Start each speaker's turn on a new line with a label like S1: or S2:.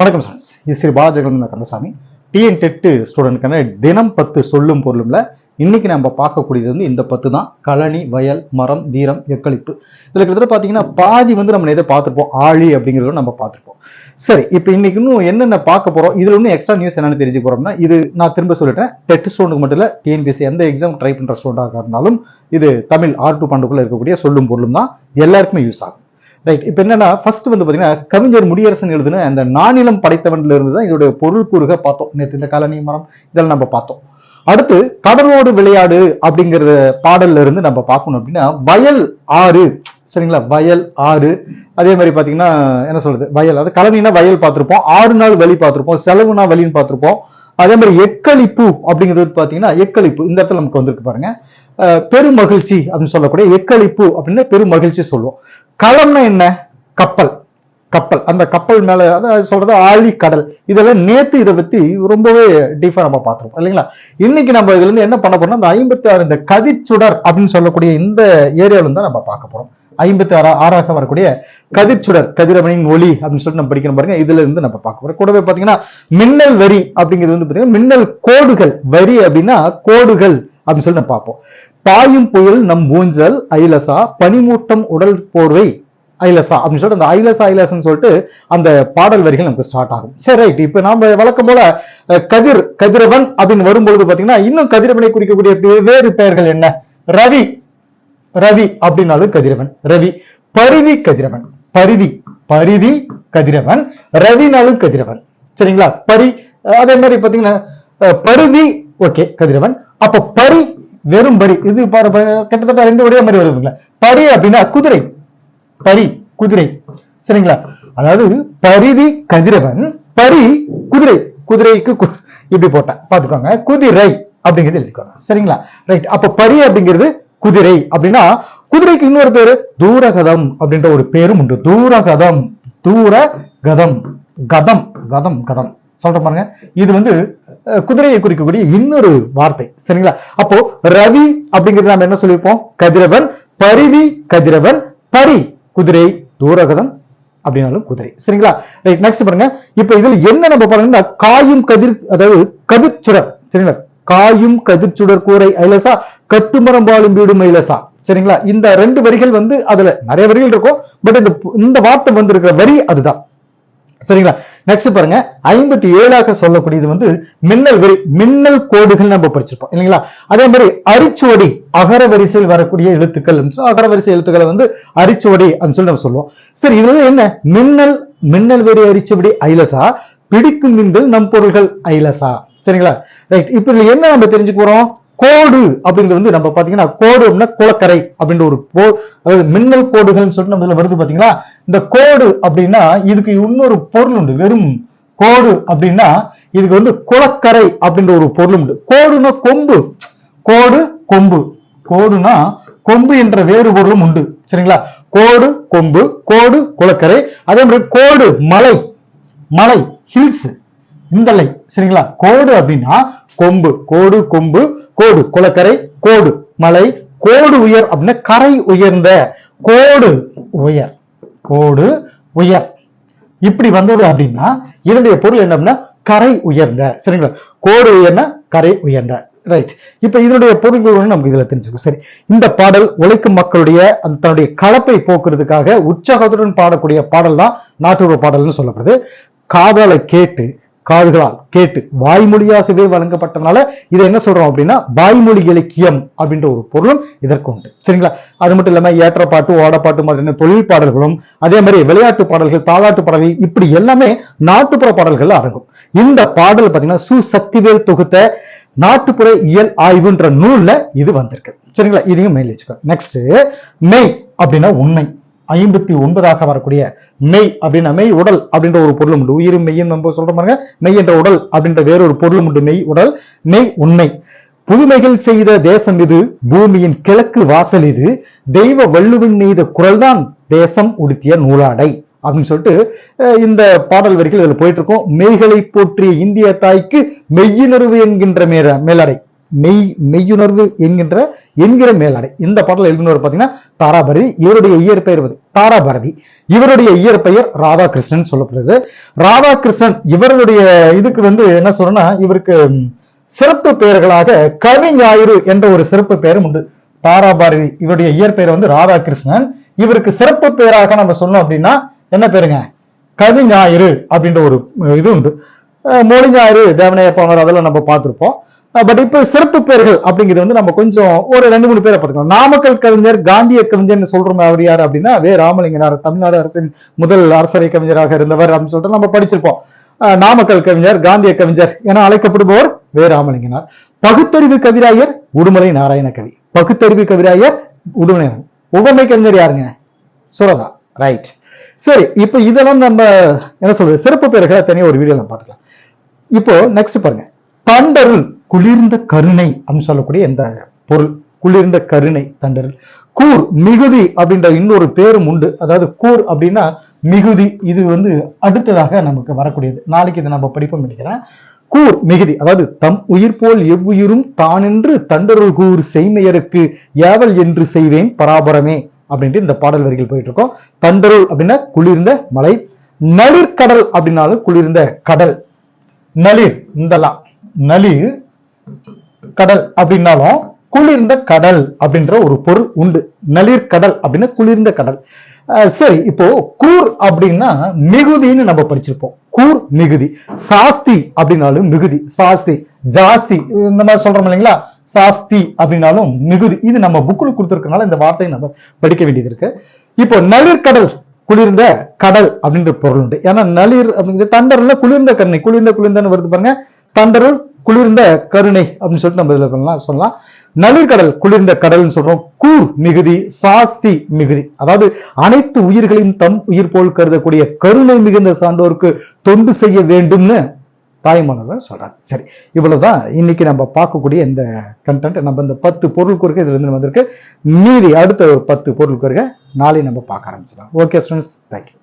S1: வணக்கம் சார் இது Sri Balajagan Kandasamy. T N TET ஸ்டூடெண்ட்க்கான தினம் பத்து சொல்லும் பொருளும்ல இன்னைக்கு நம்ம பார்க்கக்கூடியது வந்து இந்த பத்து தான். கழனி வயல் மரம் வீரம் எக்களிப்பு. இதில் கிட்டத்தட்ட பார்த்தீங்கன்னா பாதி வந்து நம்ம எதை பார்த்துருப்போம். ஆழி அப்படிங்கிறத நம்ம பார்த்துருப்போம். சரி இப்போ இன்னைக்கு இன்னும் என்னென்ன பார்க்க போறோம்? இதில் இன்னும் எக்ஸ்ட்ரா நியூஸ் என்னென்னு தெரிஞ்சு போறோம்னா இது நான் திரும்ப சொல்லிட்டேன் டெட் ஸ்டூடெண்ட் மட்டும் இல்லை டிஎன்பிஎஸ்சி எந்த எக்ஸாம் ட்ரை பண்ற ஸ்டூடெண்டாக இருந்தாலும் இது தமிழ் ஆர் டூ பண்டுக்குள்ள இருக்கக்கூடிய சொல்லும் பொருளும் தான். எல்லாருக்குமே யூஸ் ஆகும். ரைட் இப்போ என்னன்னா ஃபர்ஸ்ட் வந்து பார்த்தீங்கன்னா கவிஞர் முடியரசன் எழுதுன அந்த நானிலம் படைத்தவன்ல இருந்து தான் இதோட பொருள் கூறுக பார்த்தோம். நேற்று இந்த கலனி மரம் இதெல்லாம் நம்ம பார்த்தோம். அடுத்து கடலோடு விளையாடு அப்படிங்கிற பாடல்ல இருந்து நம்ம பார்க்கணும் அப்படின்னா வயல் ஆறு. சரிங்களா? வயல் ஆறு. அதே மாதிரி பார்த்தீங்கன்னா என்ன சொல்றது? வயல் அது கலனினா வயல் பார்த்துருப்போம். ஆறு நாள் வழி பார்த்திருப்போம். செலவுனா வழின்னு பார்த்துருப்போம். அதே மாதிரி எக்களிப்பு அப்படிங்கிறது பார்த்தீங்கன்னா எக்களிப்பு இந்த இடத்துல நமக்கு வந்திருக்கு பாருங்க. பெருமகிழ்ச்சி அப்படின்னு சொல்லக்கூடிய எக்களிப்பு அப்படின்னு பெருமகிழ்ச்சி சொல்லுவோம். களம்னா என்ன? கப்பல். கப்பல். அந்த கப்பல் மேல அதாவது சொல்றது ஆழி கடல். இதெல்லாம் நேத்து இதை பத்தி ரொம்பவே டீஃபா நம்ம பார்த்துருப்போம் இல்லைங்களா? இன்னைக்கு நம்ம இதுல இருந்து என்ன பண்ண போறோம்னா அந்த ஐம்பத்தி ஆறு இந்த கதிர்ச்சுடர் அப்படின்னு சொல்லக்கூடிய இந்த ஏரியாவில தான் நம்ம பார்க்க போறோம். ஐம்பத்தி ஆறா ஆறாக வரக்கூடிய கதிர்ச்சுடர் கதிரவனின் ஒளி அப்படின்னு சொல்லிட்டு நம்ம படிக்கணும் பாருங்க. இதுல இருந்து நம்ம பார்க்க போறோம். கூடவே பாத்தீங்கன்னா மின்னல் வரி அப்படிங்கிறது வந்து பாத்தீங்கன்னா மின்னல் கோடுகள். வரி அப்படின்னா கோடுகள் அப்படின்னு சொல்லி நம்ம பார்ப்போம். பாயும் புயல் நம் ஊஞ்சல் ஐலசா பனிமூட்டம் உடல் போர்வை ஐலசா அப்படின்னு சொல்லிட்டு அந்த ஐலசா ஐலசன்னு சொல்லிட்டு அந்த பாடல் வரிகள் நமக்கு ஸ்டார்ட் ஆகும். சரி ரைட் இப்ப நாம வழக்கம் போல கதிர் கதிரவன் அப்படின்னு வரும்பொழுது பாத்தீங்கன்னா இன்னும் கதிரவனை குறிக்கக்கூடிய வேறு பெயர்கள் என்ன? ரவி. ரவி அப்படின்னாலும் கதிரவன். ரவி பரிதி கதிரவன். பரிதி பரிதி கதிரவன். ரவினாலும் கதிரவன். சரிங்களா? பரி அதே மாதிரி பாத்தீங்கன்னா பருதி ஓகே கதிரவன். அப்ப பரி வெறும் பரி. இது கிட்டத்தட்ட ரெண்டு ஒரே மாதிரி வருதுங்களா பரி அப்படின்னா குதிரை. பரி குதிரை. சரிங்களா? அதாவது பரிதி கதிரவன் பரி குதிரை. குதிரைக்கு இப்படி போட்டேன் பாத்துக்கோங்க குதிரை அப்படிங்கிறது எழுதிக்கோங்க. சரிங்களா? ரைட் அப்ப பரி அப்படிங்கிறது குதிரை அப்படின்னா குதிரைக்கு இன்னொரு பேரு தூரகதம் அப்படின்ற ஒரு பேரும் உண்டு. தூரகதம் தூர கதம் கதம் கதம். கதம் சொல்ற பாருங்க. இது வந்து குதிரையை குறிக்கக்கூடிய இன்னொரு வார்த்தை. சரிங்களா? அப்போ ரவி அப்படிங்கிறது நாம என்ன சொல்லியிருப்போம்? கதிரவன் பரிவி கதிரவன் பரி. குதிரை தூரகதம் அப்படின்னாலும் குதிரை. சரிங்களா? ரைட் நெக்ஸ்ட் பாருங்க. இப்ப இதுல என்ன நம்ம பாருங்கன்னா காயும் கதிர் அதாவது கதிர்ச்சுடர். சரிங்களா? காயும் கதிர்ச்சுடர் கூரை ஐலசா கட்டுமரம் வாழும் வீடு மயிலசா. சரிங்களா? இந்த ரெண்டு வரிகள் வந்து அதுல நிறைய வரிகள் இருக்கும். பட் இந்த இந்த வார்த்தை வந்திருக்கிற வரி அதுதான். சரிங்களா? நெக்ஸ்ட் பாருங்க. ஐம்பத்தி ஏழாக சொல்லக்கூடியது வந்து மின்னல் வரி மின்னல் கோடுகள் நம்ம படிச்சிருப்போம். இல்லைங்களா? அதே மாதிரி அரிச்சுவடி அகர வரிசையில் வரக்கூடிய எழுத்துக்கள் சொல்லி அகர வரிசை எழுத்துக்களை வந்து அரிச்சுவடி அப்படின்னு சொல்லி நம்ம சொல்லுவோம். சரி இதுல என்ன? மின்னல் மின்னல் வரி அரிச்சுவடி ஐலசா பிடிக்கும் மின்னல் நம் பொருள்கள் ஐலசா சரிங்களா? ரைட் இப்ப இதுல என்ன நம்ம தெரிஞ்சுக்க போறோம்? கோடு அப்படிங்கிறது வந்து நம்ம பாத்தீங்கன்னா கோடு அப்படின்னா குளக்கரை அப்படின்ற ஒரு கோ அதாவது மின்னல் கோடுகள்னு சொல்லிட்டு நம்ம இதுல வருது பாத்தீங்களா இந்த கோடு அப்படின்னா இதுக்கு இன்னொரு பொருள் உண்டு. வெறும் கோடு அப்படின்னா இதுக்கு வந்து குளக்கரை அப்படின்ற ஒரு பொருள் உண்டு. கோடுனா கொம்பு. கோடு கொம்பு. கோடுனா கொம்பு என்ற வேறு பொருளும் உண்டு. சரிங்களா? கோடு கொம்பு கோடு குளக்கரை. அதே மாதிரி கோடு மலை. மலை ஹில்ஸ் இந்தலை. சரிங்களா? கோடு அப்படின்னா கொம்பு கோடு கொம்பு கோடு குளக்கரை கோடு மலை கோடு உயர் அப்படின்னா கரை உயர்ந்த கோடு உயர் கோடு உயர். இப்படி வந்தது அப்படின்னா இதனுடைய பொருள் என்ன அப்படின்னா கரை உயர்ந்த சரிங்களா? கோடு உயர்ந்த கரை உயர்ந்த ரைட் இப்ப இதனுடைய பொருள் நமக்கு இதுல தெரிஞ்சுக்கும். சரி இந்த பாடல் உழைக்கும் மக்களுடைய அந்த தன்னுடைய கலப்பை போக்குறதுக்காக உற்சாகத்துடன் பாடக்கூடிய பாடல் தான் நாட்டுப்புற பாடல்னு சொல்லப்படுது. காதலை கேட்டு காதுகளால் கேட்டு வாய்மொழியாகவே வழங்கப்பட்டனால இதை என்ன சொல்றோம் அப்படின்னா வாய்மொழி இலக்கியம் அப்படின்ற ஒரு பொருளும் இதற்கு உண்டு. சரிங்களா? அது மட்டும் இல்லாம ஏற்றப்பாட்டு ஓடப்பாட்டு மாதிரியான தொழில் பாடல்களும் அதே மாதிரி விளையாட்டு பாடல்கள் தாலாட்டு பாடல்கள் இப்படி எல்லாமே நாட்டுப்புற பாடல்கள் அடங்கும். இந்த பாடல் பாத்தீங்கன்னா சு சக்திவேல் தொகுத்த நாட்டுப்புற இயல் ஆய்வுன்ற நூல்ல இது வந்திருக்கு. சரிங்களா? இதையும் மெயில் வச்சுக்கோ. நெக்ஸ்ட் மெய் அப்படின்னா உண்மை. ஐம்பத்தி ஒன்பதாக வரக்கூடிய மெய் அப்படின்னா மெய் உடல் அப்படின்ற ஒரு பொருளும் உண்டு. உயிர் மெய்யும் நம்ம சொல்ற பாருங்க. மெய் என்ற உடல் அப்படின்ற வேறொரு பொருளும் உண்டு. மெய் உடல் மெய் உண்மை. புதுமைகள் செய்த தேசம் இது பூமியின் கிழக்கு வாசல் இது. தெய்வ வள்ளுவின் நெய்த குரல்தான் தேசம் உடுத்திய நூலாடை அப்படின்னு சொல்லிட்டு இந்த பாடல் வரிகள் இதுல போயிட்டு இருக்கோம். மெய்களை போற்றிய இந்திய தாய்க்கு மெய்யினருவு என்கின்ற மேல மேலடை. மெய் மெய்யுணர்வு என்கின்ற என்கிற மேலாடை. இந்த பாடல எழுதினவர் பார்த்தீங்கன்னா தாராபாரதி இவருடைய இயற்பெயர் வந்து தாராபாரதி. இவருடைய இயற்பெயர் ராதாகிருஷ்ணன் சொல்லப்படுது. ராதாகிருஷ்ணன் இவருடைய இதுக்கு வந்து என்ன சொல்றேன்னா இவருக்கு சிறப்பு பெயர்களாக கவி ஞாயிறு என்ற ஒரு சிறப்பு பெயரும் உண்டு. தாராபாரதி இவருடைய இயற்பெயர் வந்து ராதாகிருஷ்ணன். இவருக்கு சிறப்பு பெயராக நம்ம சொன்னோம் அப்படின்னா என்ன பேருங்க கவி ஞாயிறு அப்படின்ற ஒரு இது உண்டு. மொழி ஞாயிறு தேவனைய அதெல்லாம் நம்ம பார்த்திருப்போம். பட் இப்ப சிறப்பு பேர்கள் அப்படிங்கிறது வந்து நம்ம கொஞ்சம் ஒரு ரெண்டு மூணு பேரை பார்த்துக்கலாம். நாமக்கல் கவிஞர் காந்திய கவிஞர்னு சொல்றோம் அவர் யார் அப்படின்னா வே. ராமலிங்கனார் தமிழ்நாடு அரசின் முதல் அரசரை கவிஞராக இருந்தவர் அப்படின்னு சொல்லிட்டு நம்ம படிச்சிருப்போம். நாமக்கல் கவிஞர் காந்திய கவிஞர் என அழைக்கப்படுபவர் வே. ராமலிங்கனார். பகுத்தறிவு கவிராயர் உடுமலை நாராயண கவி. பகுத்தறிவு கவிராயர் உடுமலை உவமை கவிஞர் யாருங்க? சுரதா. ரைட் சரி இப்போ இதெல்லாம் நம்ம என்ன சொல்றது? சிறப்பு பேர்களை தனியாக ஒரு வீடியோல பார்த்துக்கலாம். இப்போ நெக்ஸ்ட் பாருங்க. தண்டருள் குளிர்ந்த கருணை அப்படின்னு சொல்லக்கூடிய இந்த பொருள்? குளிர்ந்த கருணை தண்டருள் கூர் மிகுதி அப்படின்ற இன்னொரு பேரும் உண்டு. அதாவது கூர் அப்படின்னா மிகுதி. இது வந்து அடுத்ததாக நமக்கு வரக்கூடியது. நாளைக்கு இதை நம்ம படிப்போம் நினைக்கிறேன். கூர் மிகுதி. அதாவது தம் உயிர் போல் எவ்வுயிரும் தானென்று தண்டருள் கூர் செய்மையருக்கு ஏவல் என்று செய்வேன் பராபரமே அப்படின்ட்டு இந்த பாடல் வரிகள் போயிட்டு இருக்கோம் தண்டருள் அப்படின்னா குளிர்ந்த மலை நளிர்கடல் அப்படின்னாலும் குளிர்ந்த கடல். நளிர் இந்தலாம். நளிர் கடல் அப்படின்னாலும் குளிர்ந்த கடல் அப்படின்ற ஒரு பொருள் உண்டு. நளிர் கடல் அப்படின்னா குளிர்ந்த கடல். சரி இப்போ கூர் அப்படின்னா மிகுதின்னு நம்ம படிச்சிருப்போம். கூர் மிகுதி. சாஸ்தி அப்படின்னாலும் மிகுதி. சாஸ்தி ஜாஸ்தி இந்த மாதிரி சொல்றோம் இல்லைங்களா? சாஸ்தி அப்படின்னாலும் மிகுதி. இது நம்ம புக்கில் கொடுத்துருக்கனால இந்த வார்த்தையை நம்ம படிக்க வேண்டியது இருக்கு. இப்போ நளிர் கடல் குளிர்ந்த கடல் அப்படின்ற பொருள் உண்டு. ஏன்னா நளிர் அப்படிங்கிற தண்டர்ல குளிர்ந்த கண்ணை குளிர்ந்த குளிர்ந்தன்னு வருது பாருங்க. தண்டருள் குளிர்ந்த கருணை அப்படின்னு சொல்லிட்டு நம்ம இதுல சொல்லலாம். சொல்லலாம். நளிர்கடல் குளிர்ந்த கடல்னு சொல்றோம். கூர் மிகுதி சாஸ்தி மிகுதி. அதாவது அனைத்து உயிர்களையும் தம் உயிர் போல் கருதக்கூடிய கருணை மிகுந்த சான்றோருக்கு தொண்டு செய்ய வேண்டும்னு தாய்மானவர் சொல்றாரு சரி இவ்வளவுதான் இன்னைக்கு நம்ம பார்க்கக்கூடிய இந்த கண்டென்ட் நம்ம இந்த பத்து பொருள் குறுக்க இதுல இருந்து வந்திருக்கு. மீதி அடுத்த ஒரு பத்து பொருள் குறுக்க நாளை நம்ம பார்க்க ஆரம்பிச்சிடலாம். Okay students thank you